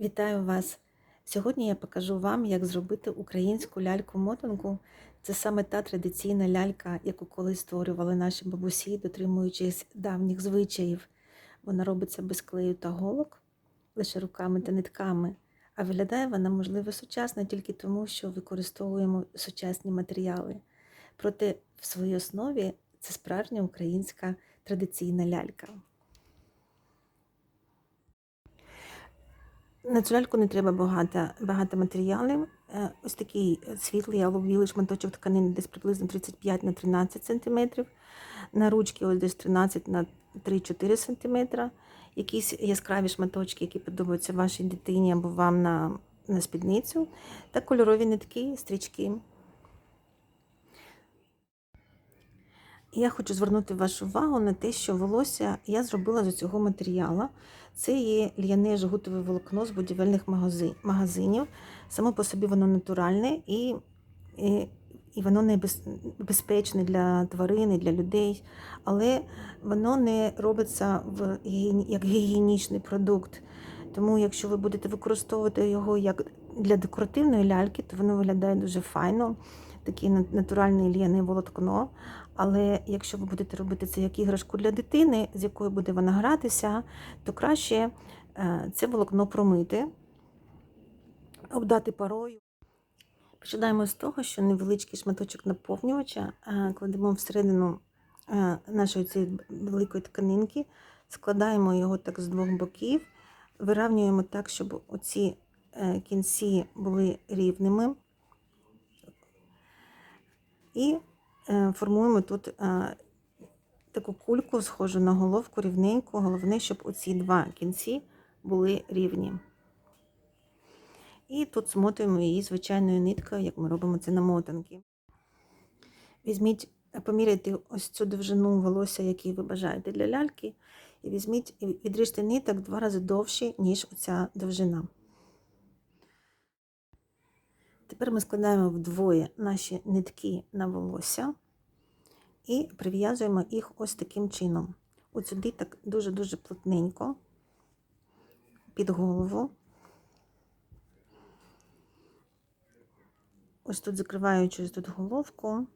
Вітаю вас! Сьогодні я покажу вам, як зробити українську ляльку-мотанку. Це саме та традиційна лялька, яку колись створювали наші бабусі, дотримуючись давніх звичаїв. Вона робиться без клею та голок, лише руками та нитками. А виглядає вона, можливо, сучасно тільки тому, що використовуємо сучасні матеріали. Проте в своїй основі це справжня українська традиційна лялька. На цю не треба багато, багато матеріалів. Е, Ось такий світлий або шматочок тканини десь приблизно 35 на 13 см. На ручки ось десь 13 на 3-4 см. Якісь яскраві шматочки, які подобаються вашій дитині або вам на, на спідницю. Та кольорові нитки, стрічки. Я хочу звернути вашу увагу на те, що волосся я зробила з цього матеріалу. Це є л'яне жгутове волокно з будівельних магазинів. Само по собі воно натуральне і, і, і воно небезпечне для тварин, для людей, але воно не робиться в, як гігієнічний продукт. Тому, якщо ви будете використовувати його як для декоративної ляльки, то воно виглядає дуже файно, таке натуральне л'яне волокно. Але якщо ви будете робити це як іграшку для дитини, з якою буде вона гратися, то краще е, це волокно промити, обдати парою. Починаємо з того, що невеличкий шматочок наповнювача е, кладемо всередину е, нашої цієї великої тканинки, складаємо його так з двох боків, виравнюємо так, щоб оці кінці були рівними. І Е, формуємо тут е, таку кульку, схожу на головку, рівненьку. Головне, щоб оці два кінці були рівні. І тут змотуємо її звичайною ниткою, як ми робимо це на мотанки. Візьміть, поміряйте ось цю довжину волосся, який ви бажаєте для ляльки, і візьміть відріжте ниток два рази довші, ніж оця довжина. Тепер ми складаємо вдвоє наші нитки на волосся і прив'язуємо їх ось таким чином. От сюди так дуже-дуже плотненько, під голову. Ось тут закриваючи тут головку,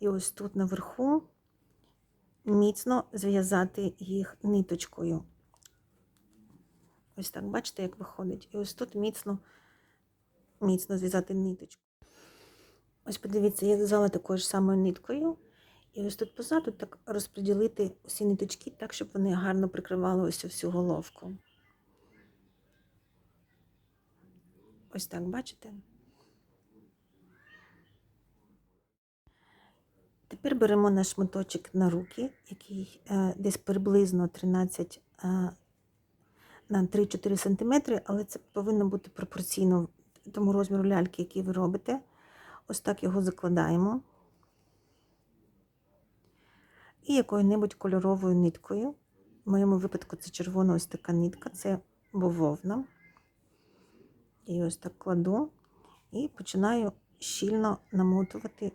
і ось тут наверху міцно зв'язати їх ниточкою. Ось так, бачите, як виходить. І ось тут міцно міцно зв'язати ниточку. Ось подивіться, я в'язала такою ж самою ниткою. І ось тут позаду так розподілити усі ниточки так, щоб вони гарно прикривали ось всю головку. Ось так, бачите? Тепер беремо наш шматочок на руки, який е, десь приблизно 13 е, на 3-4 см, але це повинно бути пропорційно тому розміру ляльки, який ви робите. Ось так його закладаємо. І якою-небудь кольоровою ниткою. В моєму випадку це червона ось така нитка, це бововна. І ось так кладу і починаю щільно намотувати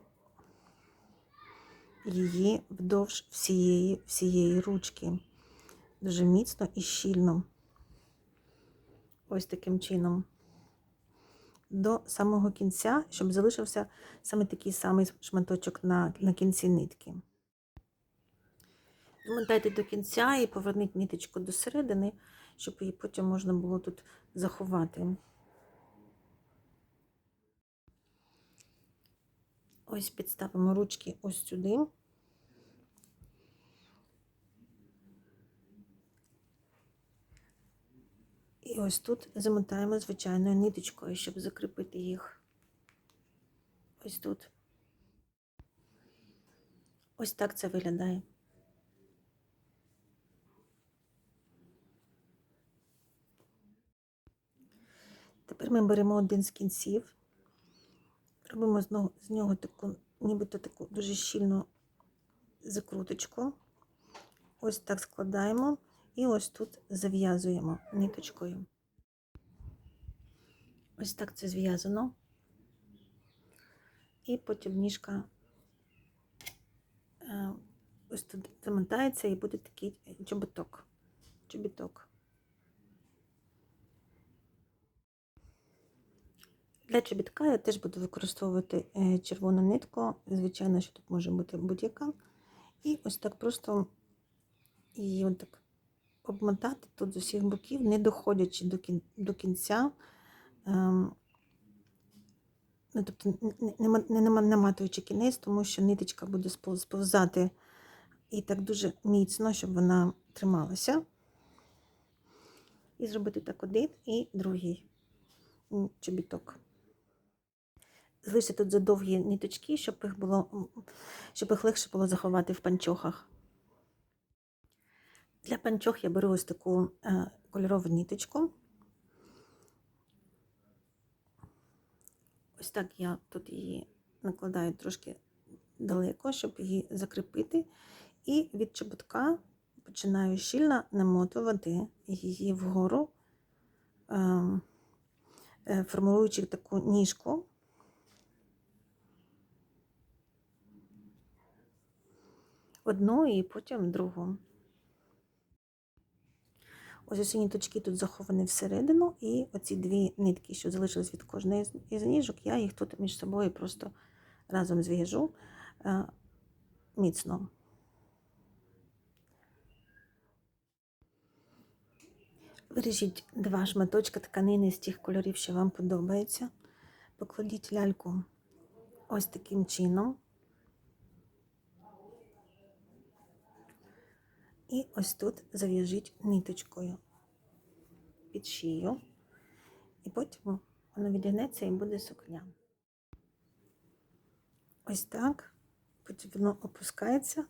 її вдовж всієї, всієї ручки. Дуже міцно і щільно. Ось таким чином до самого кінця, щоб залишився саме такий самий шматочок на, на кінці нитки. Домотайте до кінця і поверніть ниточку до середини, щоб її потім можна було тут заховати. Ось підставимо ручки ось сюди. І ось тут замотаємо звичайною ниточкою, щоб закріпити їх. Ось тут. Ось так це виглядає. Тепер ми беремо один з кінців, робимо з нього, таку, нібито таку дуже щільну закруточку. Ось так складаємо. І ось тут зав'язуємо ниточкою. Ось так це зв'язано. І потім ніжка е, ось тут замотається і буде такий чобіток. чобіток. Для чобітка я теж буду використовувати е, червону нитку, звичайно, що тут може бути будь-яка. І ось так просто її так обмотати тут з усіх боків, не доходячи до кінця. Ем, ну, тобто не, наматуючи кінець, тому що ниточка буде сповзати і так дуже міцно, щоб вона трималася. І зробити так один і другий чобіток. Залишити тут задовгі ниточки, щоб їх було, щоб їх легше було заховати в панчохах. Для панчох я беру ось таку е, кольорову ниточку. Ось так я тут її накладаю трошки далеко, щоб її закріпити. І від чоботка починаю щільно намотувати її вгору, ем, е, формуючи таку ніжку. Одну і потім другу. Ось усі ниточки тут заховані всередину, і оці дві нитки, що залишились від кожної із ніжок, я їх тут між собою просто разом зв'яжу е, міцно. Виріжіть два шматочка тканини з тих кольорів, що вам подобається. Покладіть ляльку ось таким чином. І ось тут зав'яжіть ниточкою під шию. І потім воно відігнеться і буде сукня. Ось так. Потім воно опускається,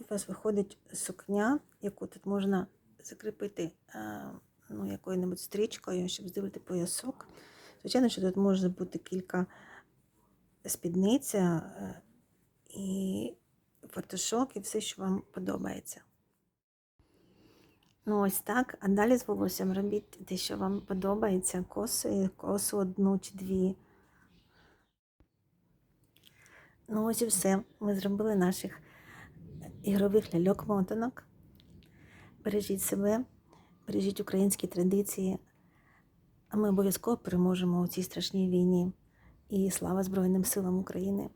і у вас виходить сукня, яку тут можна закріпити е, ну, якою-небудь стрічкою, щоб здивити поясок. Звичайно, що тут може бути кілька спідниця е, і фартушок, і все, що вам подобається. Ну, ось так. А далі з волоссям робіть те, що вам подобається. Коси, косу одну чи дві. Ну, ось і все. Ми зробили наших ігрових ляльок-мотанок. Бережіть себе, бережіть українські традиції. А ми обов'язково переможемо у цій страшній війні. І слава Збройним силам України!